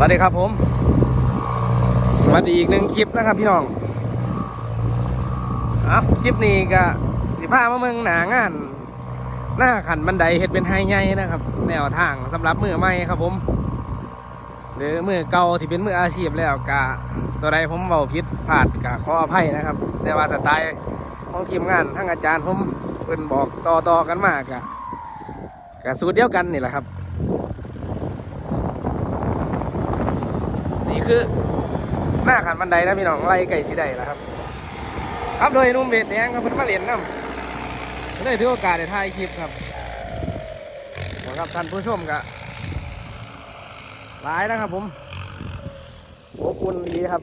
สวัสดีครับผม สวัสดีอีกหนึ่งคลิปนะครับพี่น้องเอาคลิปนี้ก็สิพามาเมืองหนางาน หน้าขันบันไดเห็ดเป็นไฮไงนะครับ แนวทางสำหรับมือใหม่ครับผม หรือมือเก่าที่เป็นมืออาชีพแล้วกะตัวใดผมเบาผิดพลาดกะขออภัยนะครับ แต่ว่าสไตล์ของทีมงานทั้งอาจารย์ผมเพิ่นบอกต่อต่อๆกันมากกะกะสูตรเดียวกันนี่แหละครับ คือหน้าขันบันไดนะพี่น้องไล่ไก่สีได้แล้วครับ ครับโดยนุ่มเบสแดงครับเพิ่นมาเหรียนน้ำเลยถือโอกาสได้ถ่ายคลิปครับสำหรับท่านผู้ชมกะหลายนะครับผมอบอุ่นดีครับ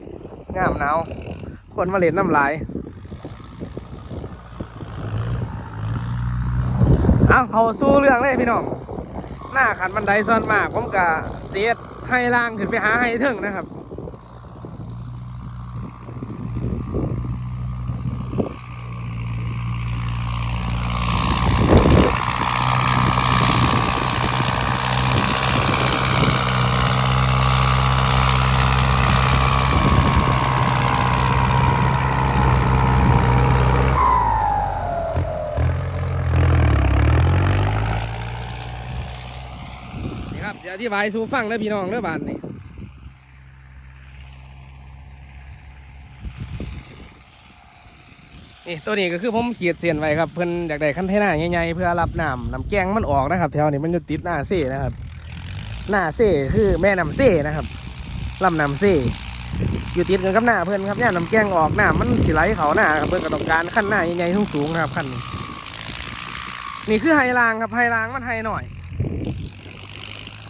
งามหนาวคนมาเหรียนน้ำหลายเอาเขาสู้เรื่องเลยพี่น้อง หน้าขันบันไดซ่อนมากผมกะเสียด ไฮล่างขึ้นไปหาไฮเทิงนะครับ ธิบายสู่ฟังแล้วพี่น้องเด้อบานนี่นี่ตัวนี้ก็คือผมขีดเส้นไว้ครับเพิ่อนอยากได้คันเทน่าใหญ่ๆเพื่อรับน้ำน้ำแกงมันออกนะครับ แถวนี้มันจะติดหน้าเซ่นะครับ หน้าเซ่คือแม่น้ำเซ่นะครับลำน้ำเซ่อยู่ติดกันกับหน้าเพื่อนครับเนี่ยน้ำแกงออกหน้ำมันสิไหลเขาหน้าครับเพื่อนก็ต้องการขั้นหน้าใหญ่ๆสูงๆนะครับขั้นนี้นี่คือไฮรางครับไฮรางมันไฮหน่อย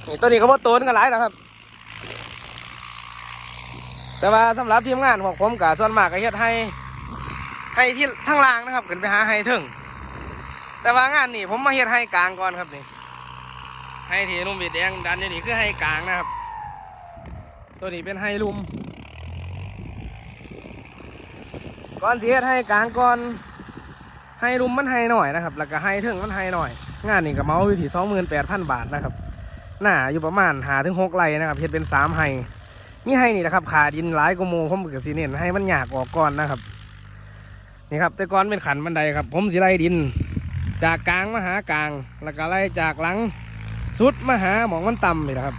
นี่ตัวนี้ก็บ่โตนกันหลายแล้วครับ แต่ว่าสำหรับทีมงานของผมกับส่วนมากก็เฮ็ดให้ ให้ที่ทางล่างนะครับขึ้นไปหาให้ถึง แต่ว่างานนี่ผมมาเฮ็ดให้กลางก่อนครับนี่ให้ที่นุ่มบิดแดงดันอยู่นี่คือให้กลางนะครับ ตัวนี้เป็นให้ลุมก่อนที่เฮ็ดให้กลางก่อนให้ลุมมันให้หน่อยนะครับ แล้วก็ให้ถึงมันให้หน่อย งานนี่ก็เมาอยู่ที่สองหมื่นแปดพันบาทนะครับ หน้าอยู่ประมาณหาถึงหกไร่นะครับเฮ็ดเป็นสามไห่มีไห่นี่นะครับขาดินหลายกว่าหมูผมกับสีเน้นให้มันหยากออกก่อนนะครับนี่ครับแต่ก่อนเป็นขันบันไดครับ ผมสิไล่ดิน จากกลางมาหากลาง แล้วก็ไล่จากหลังสุดมาหาหมองมันต่ำนี่นะครับ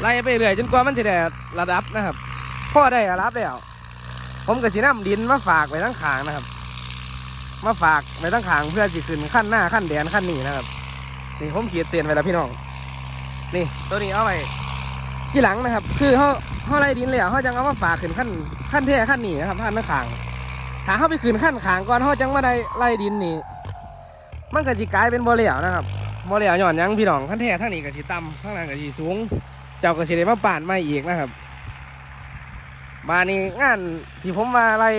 ไล่ไปเรื่อยจนกว่ามันจะได้ระดับนะครับพ่อได้ระดับแล้วผมกับสีน้ำดินมาฝากไว้ทั้งขางนะครับ มาฝากไว้ทั้งขางเพื่อสิขึ้นขั้นหน้าขั้นแดนขั้นนี้นะครับ นี่ผมขีดเตียนไว้แล้วพี่น้อง นี่ตัวนี้เอาไว้ที่หลังนะครับ คือเขาเขาไล่ดินแล้วเขาจังเอามาฝากขึ้นขั้นขั้นเท่ขั้นนี้นะครับขั้นหน้าขางถ้าเขาไปขึ้นขั้นขางก่อนเขาจังมาได้ไล่ดินนี่ มันก็จะกลายเป็นบ่อเหลียวนะครับบ่อเหลียวหย่อนยังพี่น้องขั้นเท่ทั้งนี้ก็สิต่ำข้างล่างก็สิสูง เจ้าก็สิได้มาป่านมาอีกนะครับมานี่งานที่ผมมาไล่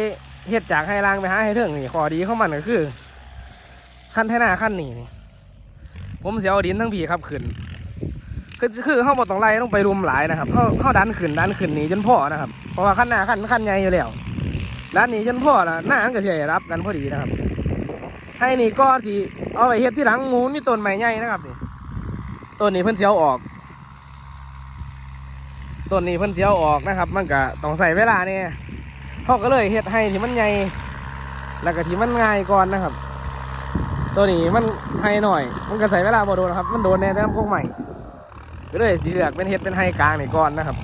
เฮ็ดจากให้ล่างไปหาให้ถึงนี่ข้อดีของมันก็คือขั้นเท่หน้าขั้นนี้นี่ ผมเสียเอาดินทั้งผีครับขึ้นคือคือเขาบอต้องไล่ต้องไปรุมหลายนะครับเขาเขาดันขึ้นดันขึ้นหนีจนพ่อนะครับ เพราะว่าขั้นหน้าขั้นขั้นใหญ่อยู่แล้วดันหนีจนพ่อละหน้ามันก็เสียรับกันพอดีนะครับ ให้นี่ก็สิเอาไปเฮ็ดที่หลังงูนี่ต้นใหม่ใหญ่นะครับนี่ต้นนี้เพิ่นเสียวออกต้นนี้เพิ่นเสียวออกนะครับ มันก็ต้องใส่เวลาเนี่ยเขาก็เลยเฮ็ดให้ที่มันใหญ่แล้วก็ที่มันง่ายก่อนนะครับ ตัวนี้มันให้หน่อย มันก็ใส่เวลาบ่โดนครับ มันโดนแน่แต่น้ำพวกใหม่ก็เลยสีเหลือกเป็นเฮ็ดเป็นให้กลางนี่ก่อนนะครับ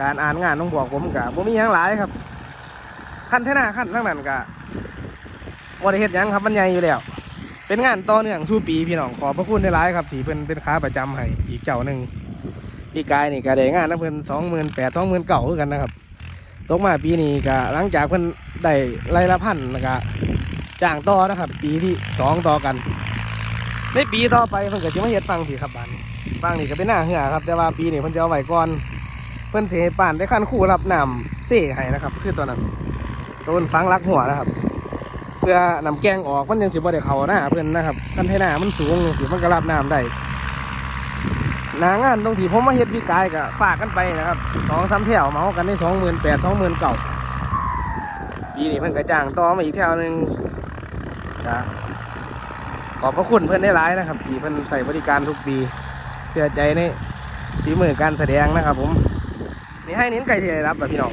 การอ่านงานต้องบอกผมกับผมมีหยังหลายครับขั้นเท่าหน้าขั้นทั้งนั้นกะบริเฮ็ดยังครับมันใหญ่อยู่แล้ว เป็นงานต่อเนื่องสู่ปีพี่น้องขอพระคุณได้หลายครับที่เพิ่นเป็นค้าประจำให้อีกเจ้าหนึ่งพี่กายนี่ก็ได้งานนะเพิ่นสองหมื่นแปดสองหมื่นเก่าคือกันนะครับตกมาปีนี้ก็หลังจากเพิ่นได้ไล่ละพันแล้วก็ จ้างต่อนะครับ ปีที่สองต่อกันในปีต่อไปเพิ่นก็จะมาเฮ็ดฟังผีครับบ้านฟังนี่ก็เป็นหน้าเหือครับ แต่ว่าปีนี้เพิ่นจะเอาไว้ก่อนเพิ่นเสิให้ป่านได้ขั้นคู่รับน้ำเซ่ให้นะครับ คือตัวนั้นต้นฟังรักหัวนะครับ เพื่อนำแกงออกมันยังสิบ่ได้เขาหน้าเพิ่นนะครับคันให้หน้ามันสูงสิมันก็รับน้ำได้นางานตรงที่ผมมาเฮ็ดพี่กายก็ฝากกันไปนะครับสองสามแถวเมากันได้สองหมื่นแปดสองหมื่นเก่าปีนี้เพิ่นก็จ้างต่อมาอีกแถวหนึ่ง ก็ขอบพระคุณเพื่อนได้ร้ายนะครับที่เพื่อนใส่บริการทุกปีเชื่อใจในฝีมือการแสดงนะครับ ผมนี่ให้เน้นไก่ที่ได้รับแบบพี่น้อง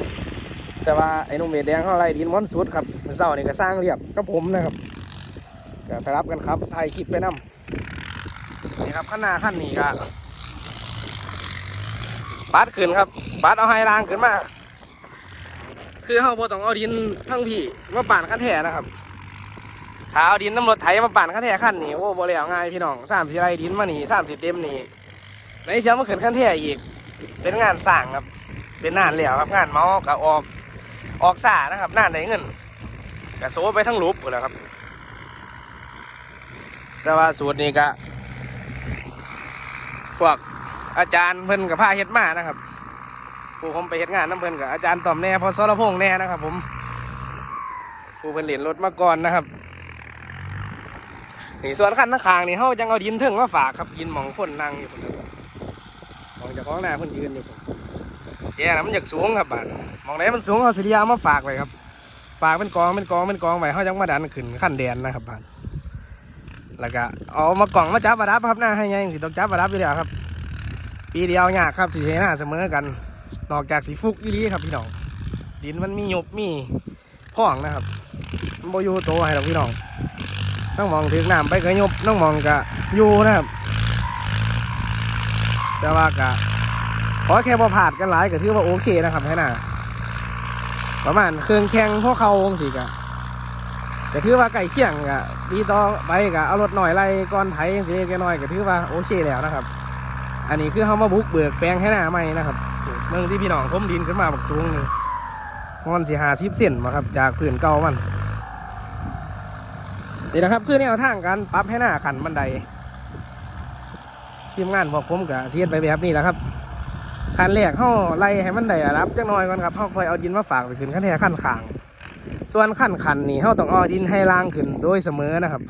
แต่ว่าไอ้หนุ่มเวดแดงเขาไล่ดินม้อนสุดครับเสาร์นี่ก็สร้างเรียบกับผมนะครับก็สลับกันครับถ่ายคลิปไปนํนี่ครับข้างหน้าขั้นนี้ก็ปัดขึ้นครับปัดเอาไฮรางขึ้นมา คือเขาบ่ต้องเอาดินทั้งพี่มาป่านขั้นแท้นะครับ ถ้าเอาดินน้ำรถไถมาปั่นขั้นแท้ขั้นนี้โอ้บ่แล้วง่ายพี่น้องสามสิไรดินมานี่สามสิเต็มนี่ในเช้ามาขึ้นขั้นแท้อีก เป็นงานสร้างครับ เป็นงานแล้วครับงานเมาก็ออกออกสานะครับงานได้เงินก็โซไปทั้งรูปหมดแล้วครับ แต่ว่าสูตรนี้ก็พวกอาจารย์เพิ่นกับผ้าเฮ็ดมานะครับผู้ผมไปเฮ็ดงานน้ำเพิ่นกับอาจารย์ต่อมแน่พอสรพงษ์แน่นะครับ ผมผู้เพิ่นเล่นรถมาก่อนนะครับ นี่ส่วนขั้นข้างๆนี่เขาจังเอาดินถึงมาฝากครับดินหมองคนนั่งอยู่พุ่นนะครับมองจากข้างหน้าเพิ่นยืนอยู่พุ่นแย่นะมันอยากสูงครับบ้านมองไหนมันสูงเขาสิริยามาฝากไว้ครับ ฝากเป็นกองเป็นกองเป็นกองไว้เขาจังมาดันขึ้นขั้นแดนนะครับบ้านแล้วก็เอามากล่องมาจับมารับครับหน้าให้ยังสิต้องจับมารับอยู่แล้วครับ ปีเดียวยากครับสีหน้าเสมอกันนอกจากสีฟุกอีหลีครับพี่น้องดินมันมีหยบมีพ่องนะครับมันโบอยูโตให้หรอกพี่น้อง ต้องมองถึงน้ำไปก็หยบต้องมองกะยูนะครับ แต่ว่ากะขอแค่พอผ่านกันหลายก็ถือว่าโอเคนะครับให้หน้าประมาณเครื่องแข่งพวกเขาวงสิกะก็ถือว่าไก่เคียงกะดีต่อไปกะเอารถหน่อยไล่ก้อนไถสิแกน้อยก็ถือว่าโอเคแล้วนะครับ อันนี้คือเขามาบุกเบิกแปลงให้หน้าใหม่นะครับเมืองที่พี่น้องผมดินขึ้นมาบักสูงนึ่งมันสีหาสิบเซนมาครับ จากพื้นเก่ามัน นี่นะครับคือแนวทางการปรับให้หน้าขันบันไดทีมงานพวกผมกับเสียดไปแบบนี้แหละครับขันแรกเขาไล่ให้มันได้รับจักหน่อยก่อนครับเขาคอยเอาดินมาฝากไปขึ้นขั้นแท้ขั้นขาง ส่วนขั้นขันนี่เขาต้องเอาดินให้ล่างขึ้นโดยเสมอนะครับ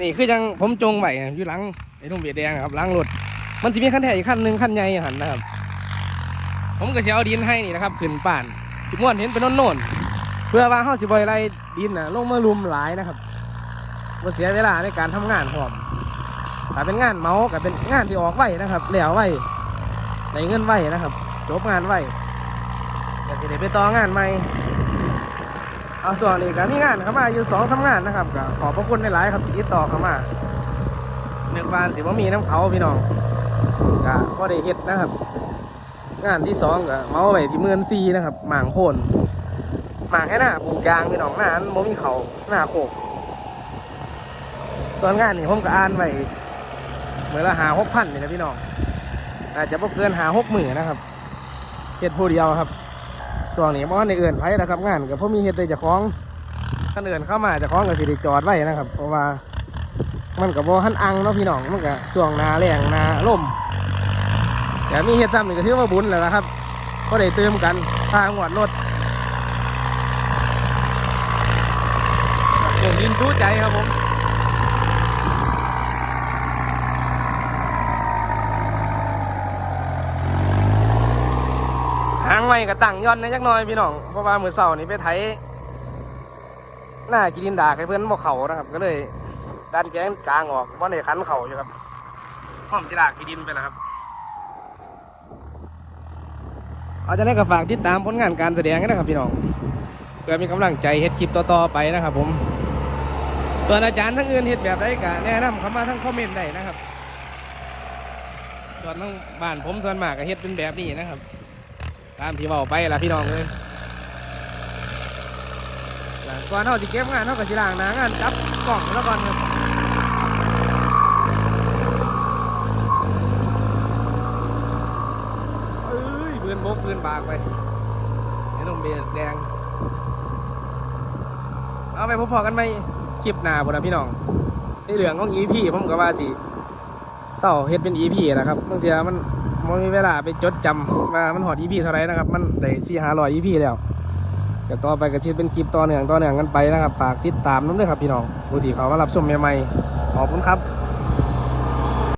นี่คือจังผมจงไว้อยู่หลังไอ้ทุ่งเบียดแดงครับหลังรถมันจะมีขั้นแท้อีกขั้นหนึ่งขั้นใหญ่หันนะครับ ผมก็จะเอาดินให้นี่นะครับขึ้นป่านที่ม้วนเห็นเป็นโน่นๆเพื่อว่าเขาสิบอยไรดินน่ะลงมาลุมหลายนะครับ ว่าเสียเวลาในการทำงานพร้อมถ้าเป็นงานเมาส์ก็เป็นงานที่ออกไวนะครับแล้วไวในเงินไวนะครับจบงานไวก็จะได้ไปต่องานใหม่เอาส่วนนี้ก็มีงานเข้ามาอยู่สองสามงานนะครับก็ขอบพระคุณในหลายครับที่ติดต่อเข้ามาเนือกบานสิว่ามีน้ำเขาพี่น้องก็พอได้เฮ็ดนะครับ งานที่สองก็เมาไว้ที่เมือนซีนะครับหมางโคนหมางแค่หน้าปลูกยางพี่น้องหน้านั้นบ่มีเขาหน้าโคก ส่วนงานนี้ผมก็อ่านไว้เหมือนละหาหกพันนี่นะพี่น้องอาจจะบ่เกินหาหกหมื่นนะครับเฮ็ดผู้เดียวครับช่วงนี้มันในเอื่นไผนะครับ งานกับพ่มีเฮ็ดได้เจะคล้องท่านเอื่นเข้ามาจะคล้องกับสิได้จอดไว้นะครับ เพราะว่ามันกับบ่าทันอังเนาะพี่น้องมันก็ช่วงนาแรงนาล่มแต่มีเฮ็ดซ้ำนี่ก็ถือว่าบุญแล้วนะครับ ก็ได้เติมกันทางหวดรถผมยินจู้ใจครับผม งไม่ก็ตั้งย้อนในจักหน่อยพี่น้องเพราะว่ามือเสาร์นี่ไปไถหน้ากิดินดาให้เพื่อนบอกเขานะครับ ก็เลยดันแข้งกลางออกว่าในคันเขาอยู่ครับห้อมศิลากิดินไปแล้วครับเอาจะได้กับฝากติดตามผลงานการแสดงกันนะครับพี่น้องเพื่อมีกำลังใจเฮ็ดคลิปต่อๆไปนะครับ ผม ส่วนอาจารย์ทั้งอื่นเฮ็ดแบบใดก็แนะนำเข้ามาทั้งคอมเมนต์ได้นะครับ ส่วนทั้งบ้านผมส่วนมากก็เฮ็ดเป็นแบบนี้นะครับามที่เว้าไปละพี่น้องเลยแล้วก่อนเฮาสิเก็บงานเฮาก็สิลางน้างานจับกล่องแล้วก่อนครับเอ้ยปืนบกปืนบากไปไอ้นุ่มเบียแดง เอาไปพบพอกันไหมคลิปหน้าพุ่นะพี่น้องในเรื่องของ EP ผมก็ว่าสิเศร้าเฮ็ดเป็น EP นะครับบางทีมัน มันมีเวลาไปจดจำว่ามันหอดีพี่เท่าไรนะครับ มันได้สี่ห้าร้อยดีพี่แล้วก็ต่อไปก็ชิดเป็นคลิปต่อเนื่องต่อเนื่องกันไปนะครับ ฝากติดตามน้ำด้วยครับพี่น้องผู้ที่เขามารับชมใหม่ๆขอบคุณครับ